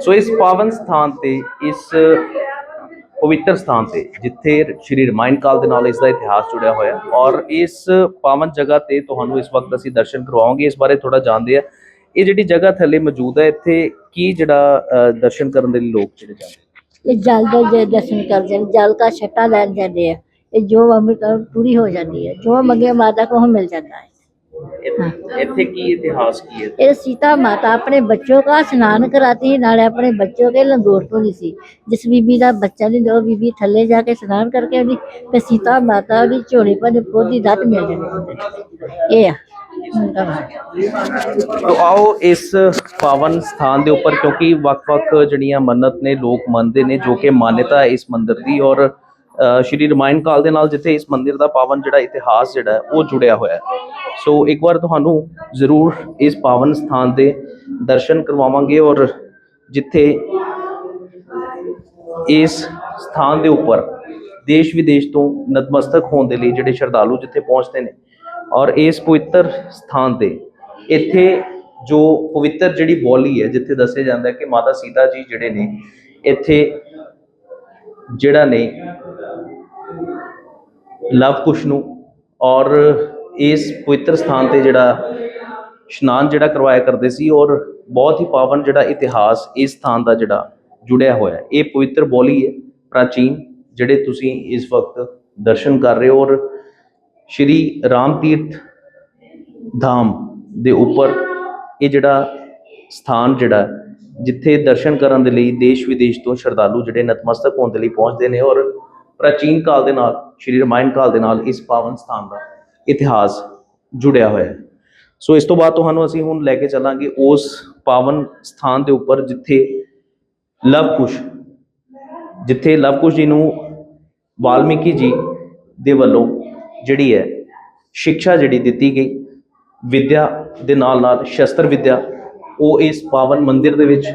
ਸੋ ਇਸ ਪਾਵਨ ਸਥਾਨ ਤੇ, ਇਸ ਪਵਿੱਤਰ ਸਥਾਨ ਤੇ, ਜਿੱਥੇ ਸ਼੍ਰੀ ਰਮਾਇਣ ਕਾਲ ਦੇ ਨਾਲ ਇਸ ਦਾ ਇਤਿਹਾਸ ਜੁੜਿਆ ਹੋਇਆ ਔਰ ਇਸ ਪਾਵਨ ਜਗ੍ਹਾ ਤੇ ਤੁਹਾਨੂੰ ਇਸ ਵਕਤ ਅਸੀਂ ਦਰਸ਼ਨ ਕਰਵਾਉਂਗੇ ਇਸ ਬਾਰੇ ਥੋੜਾ ਜਾਣਦੇ ਆ ਇਹ ਜਿਹੜੀ ਜਗ੍ਹਾ ਥੱਲੇ ਮੌਜੂਦ ਹੈ, ਇੱਥੇ ਕੀ ਜਿਹੜਾ ਦਰਸ਼ਨ ਕਰਨ ਦੇ ਲਈ ਲੋਕ ਜਿਹੜੇ ਜਾਂਦੇ ਇਹ ਜਲ ਦਾ ਜੇ ਦਰਸ਼ਨ ਕਰਦੇ ਨੇ, ਜਲ ਦਾ ਛਟਾ ਲੈਣ ਜਾਂਦੇ ਆ। ਇਹ ਜੋ ਅੰਮ੍ਰਿਤ ਪੂਰੀ ਹੋ ਜਾਂਦੀ ਹੈ। ਜੋ ਮੰਗੇ ਮਾਤਾ ਕੋ ਮਿਲ ਜਾਂਦਾ ਹੈ। ਇੱਥੇ- ਇੱਥੇ ਕੀ ਇਤਿਹਾਸ ਕੀ ਹੈ ये सीता माता अपने बच्चों का स्नान कराती है नाले अपने बच्चों के लंगोट धोती सी जिस बीबी का बच्चा नहीं जो बीबी थले जाके स्नान करके ਉਹਦੀ ਤੇ सीता माता ਦੀ ਝੋਲੀ ਪਰ ਪੋਦੀ ਦਤ ਮਿਲ ਜਾਂਦੀ ਇਹ ਆ ਉਨ੍ਹਾਂ ਦਾ ਤੋ ਆਓ ਇਸ ਪਾਵਨ ਸਥਾਨ ਦੇ ਉੱਪਰ ਕਿਉਂਕਿ ਵੱਖ-ਵੱਖ ਜਿਹੜੀਆਂ ਮੰਨਤ ਨੇ ਲੋਕ ਮੰਨਦੇ ਨੇ ਜੋ ਕਿ ਮਾਨਤਾ ਹੈ ਇਸ ਮੰਦਿਰ ਦੀ ਔਰ ਅ, ਸ਼੍ਰੀ ਰਮਾਇਣ ਕਾਲ ਦੇ ਨਾਲ ਜਿੱਥੇ ਇਸ ਮੰਦਿਰ ਦਾ ਪਾਵਨ ਜਿਹੜਾ ਇਤਿਹਾਸ ਜਿਹੜਾ ਉਹ ਜੁੜਿਆ ਹੋਇਆ ਹੈ। ਸੋ ਇੱਕ ਵਾਰ ਤੁਹਾਨੂੰ ਜ਼ਰੂਰ ਇਸ ਪਾਵਨ ਸਥਾਨ ਦੇ ਦਰਸ਼ਨ ਕਰਵਾਵਾਂਗੇ ਔਰ ਜਿੱਥੇ ਇਸ ਸਥਾਨ ਦੇ ਉੱਪਰ ਦੇਸ਼ ਵਿਦੇਸ਼ ਤੋਂ ਨਤਮਸਤਕ ਹੋਣ ਦੇ ਲਈ ਜਿਹੜੇ ਸ਼ਰਧਾਲੂ ਜਿੱਥੇ ਪਹੁੰਚਦੇ ਨੇ ਔਰ ਇਸ ਪਵਿੱਤਰ ਸਥਾਨ ਤੇ ਇੱਥੇ ਜੋ ਪਵਿੱਤਰ ਜਿਹੜੀ ਬੋਲੀ ਹੈ, ਜਿੱਥੇ ਦੱਸਿਆ ਜਾਂਦਾ ਹੈ ਕਿ ਮਾਤਾ ਸੀਤਾ ਜੀ ਜਿਹੜੇ ਨੇ, ਇੱਥੇ ਜਿਹੜਾ ਨੇ ਲਵ ਕੁਸ਼ ਨੂੰ ਔਰ ਇਸ ਪਵਿੱਤਰ ਸਥਾਨ ਤੇ ਜਿਹੜਾ ਇਸ਼ਨਾਨ ਜਿਹੜਾ ਕਰਵਾਇਆ ਕਰਦੇ ਸੀ ਔਰ ਬਹੁਤ ਹੀ ਪਾਵਨ ਜਿਹੜਾ ਇਤਿਹਾਸ ਇਸ ਸਥਾਨ ਦਾ ਜਿਹੜਾ ਜੁੜਿਆ ਹੋਇਆ ਇਹ ਪਵਿੱਤਰ ਬੋਲੀ ਹੈ, ਪ੍ਰਾਚੀਨ, ਜਿਹੜੇ ਤੁਸੀਂ ਇਸ ਵਕਤ ਦਰਸ਼ਨ ਕਰ ਰਹੇ ਹੋ ਔਰ ਸ਼੍ਰੀ ਰਾਮ ਤੀਰਥ ਧਾਮ ਦੇ ਉੱਪਰ ਇਹ ਜਿਹੜਾ ਸਥਾਨ ਜਿਹੜਾ ਜਿੱਥੇ ਦਰਸ਼ਨ ਕਰਨ ਦੇ ਲਈ ਦੇਸ਼ ਵਿਦੇਸ਼ ਤੋਂ ਸ਼ਰਧਾਲੂ ਜਿਹੜੇ ਨਤਮਸਤਕ ਹੋਣ ਦੇ ਲਈ ਪਹੁੰਚਦੇ ਨੇ ਔਰ ਪ੍ਰਾਚੀਨ ਕਾਲ ਦੇ ਨਾਲ, ਸ਼੍ਰੀ ਰਮਾਇਣ ਕਾਲ ਦੇ ਨਾਲ ਇਸ ਪਾਵਨ ਸਥਾਨ ਦਾ ਇਤਿਹਾਸ ਜੁੜਿਆ ਹੋਇਆ ਹੈ। ਸੋ ਇਸ ਤੋਂ ਬਾਅਦ ਤੁਹਾਨੂੰ ਅਸੀਂ ਹੁਣ ਲੈ ਕੇ ਚੱਲਾਂਗੇ ਉਸ ਪਾਵਨ ਸਥਾਨ ਦੇ ਉੱਪਰ ਜਿੱਥੇ ਲਵ ਕੁਸ਼ ਜਿੱਥੇ ਲਵ ਕੁਸ਼ ਜੀ ਨੂੰ ਵਾਲਮੀਕੀ ਜੀ ਦੇ ਵੱਲੋਂ ਜਿਹੜੀ ਹੈ ਸਿੱਖਿਆ ਜਿਹੜੀ ਦਿੱਤੀ ਗਈ, ਵਿਦਿਆ ਦੇ ਨਾਲ ਨਾਲ ਸ਼ਸਤਰ ਵਿਦਿਆ, ਉਹ ਇਸ ਪਾਵਨ ਮੰਦਿਰ ਦੇ ਵਿੱਚ,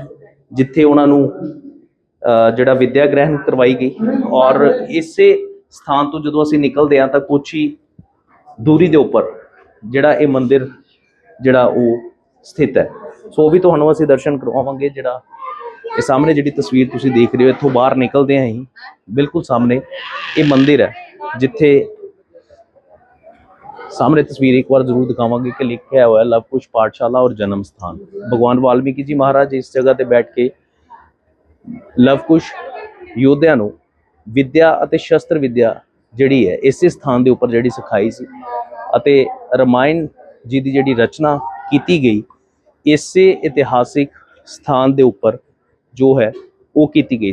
ਜਿੱਥੇ ਉਹਨਾਂ ਨੂੰ ਜਿਹੜਾ ਵਿੱਦਿਆ ਗ੍ਰਹਿਣ ਕਰਵਾਈ ਗਈ। ਔਰ ਇਸੇ ਸਥਾਨ ਤੋਂ ਜਦੋਂ ਅਸੀਂ ਨਿਕਲਦੇ ਹਾਂ ਤਾਂ ਕੁਛ ਹੀ ਦੂਰੀ ਦੇ ਉੱਪਰ ਜਿਹੜਾ ਇਹ ਮੰਦਿਰ ਜਿਹੜਾ ਉਹ ਸਥਿਤ ਹੈ। ਸੋ ਉਹ ਵੀ ਤੁਹਾਨੂੰ ਅਸੀਂ ਦਰਸ਼ਨ ਕਰਵਾਵਾਂਗੇ। ਜਿਹੜਾ ਇਹ ਸਾਹਮਣੇ ਜਿਹੜੀ ਤਸਵੀਰ ਤੁਸੀਂ ਦੇਖ ਰਹੇ ਹੋ, ਇੱਥੋਂ ਬਾਹਰ ਨਿਕਲਦੇ ਆਂ ਹੀ ਬਿਲਕੁਲ ਸਾਹਮਣੇ ਇਹ ਮੰਦਿਰ ਹੈ, ਜਿੱਥੇ ਸਾਹਮਣੇ ਤਸਵੀਰ ਇੱਕ ਵਾਰ ਜ਼ਰੂਰ ਦਿਖਾਵਾਂਗੇ ਕਿ ਲਿਖਿਆ ਹੋਇਆ ਲਵ ਕੁਸ਼ ਪਾਠਸ਼ਾਲਾ ਔਰ ਜਨਮ ਸਥਾਨ। ਭਗਵਾਨ ਵਾਲਮੀਕੀ ਜੀ ਮਹਾਰਾਜ ਇਸ ਜਗ੍ਹਾ ਤੇ ਬੈਠ ਕੇ ਲਵਕੁਸ਼ ਯੋਧਿਆਂ ਨੂੰ ਵਿਦਿਆ ਅਤੇ ਸ਼ਸਤਰ ਵਿਦਿਆ ਜਿਹੜੀ ਹੈ, ਇਸੇ ਸਥਾਨ ਦੇ ਉੱਪਰ ਜਿਹੜੀ ਸਿਖਾਈ ਸੀ ਅਤੇ ਰਮਾਇਣ ਜੀ ਦੀ ਜਿਹੜੀ ਰਚਨਾ ਕੀਤੀ ਗਈ, ਇਸੇ ਇਤਿਹਾਸਿਕ ਸਥਾਨ ਦੇ ਉੱਪਰ ਜੋ ਹੈ, ਉਹ ਕੀਤੀ ਗਈ ਸੀ।